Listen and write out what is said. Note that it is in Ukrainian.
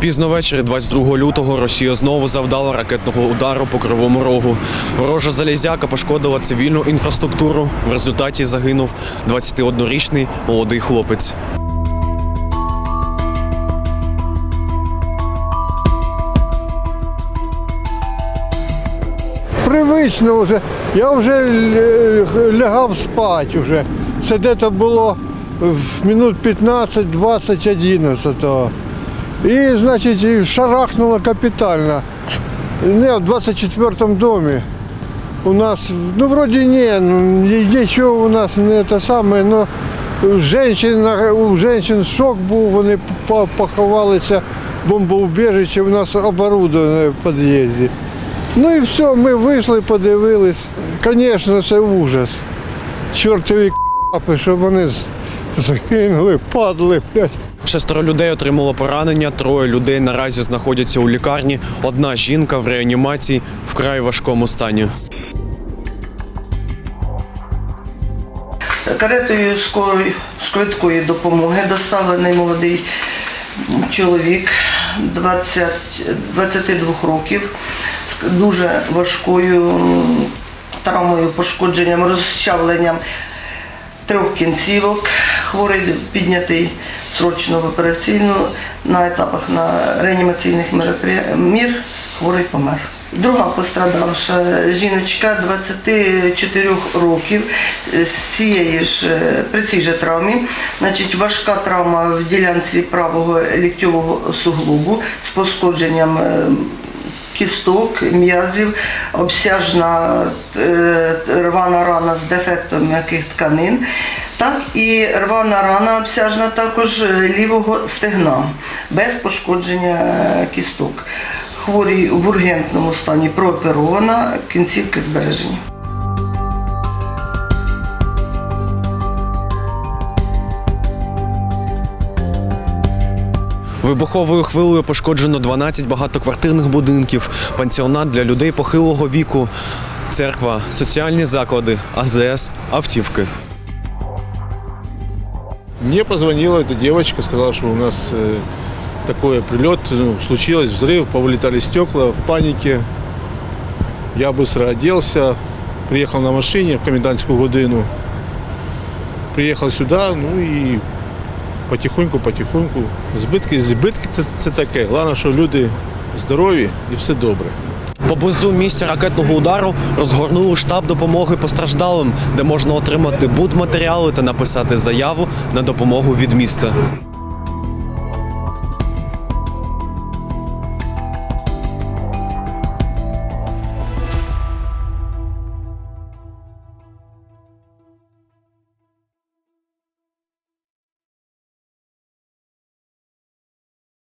Пізно ввечері 22 лютого Росія знову завдала ракетного удару по Кривому Рогу. Ворожа залізяка пошкодила цивільну інфраструктуру. В результаті загинув 21-річний молодий хлопець. Привично вже. Я вже лягав спати вже. Це десь було в минут 15-20 11. І, значить, і шарахнуло капітально. Не, в 24-му домі. У нас, ну, вроде не, ну, нічого у нас не те саме, но женщин, у женщин шок був, вони поховалися в бомбоубіжище, у нас оборудоване в під'їзді. Ну і все, ми вийшли, подивились. Звісно, це ужас. Чортові капи, щоб вони з- загинули, падли, блядь. Шестеро людей отримало поранення, троє людей наразі знаходяться у лікарні. Одна жінка в реанімації вкрай важкому стані. Каретою швидкої допомоги доставлений молодий чоловік 20, 22 років з дуже важкою травмою, пошкодженням, розчавленням трьох кінцівок. Хворий піднятий срочно в операційну на етапах на реанімаційних мір, хворий помер. Друга пострадавша жіночка 24 років з цієї ж е, при цій же травмі. Значить, важка травма в ділянці правого ліктьового суглобу з пошкодженням е, кісток, м'язів, обсяжна е, рвана рана з дефектом м'яких тканин, так і рвана рана обсяжна також е, лівого стегна без пошкодження е, кісток. Хворій в ургентному стані прооперована, кінцівки збережені. Вибуховою хвилею пошкоджено 12 багатоквартирних будинків, пансіонат для людей похилого віку, церква, соціальні заклади, АЗС, автівки. Мне позвонила эта девочка, сказала, что у нас э, такой прилет, ну, случилось взрыв, повылетали стекла в панике. Я быстро оделся, приехал на машине в комендантскую годину. Приехал сюда, ну и потихоньку-потихоньку. Збитки, збитки це- це таке. Головне, що люди здорові і все добре. Поблизу місця ракетного удару розгорнули штаб допомоги постраждалим, де можна отримати будматеріали та написати заяву на допомогу від міста.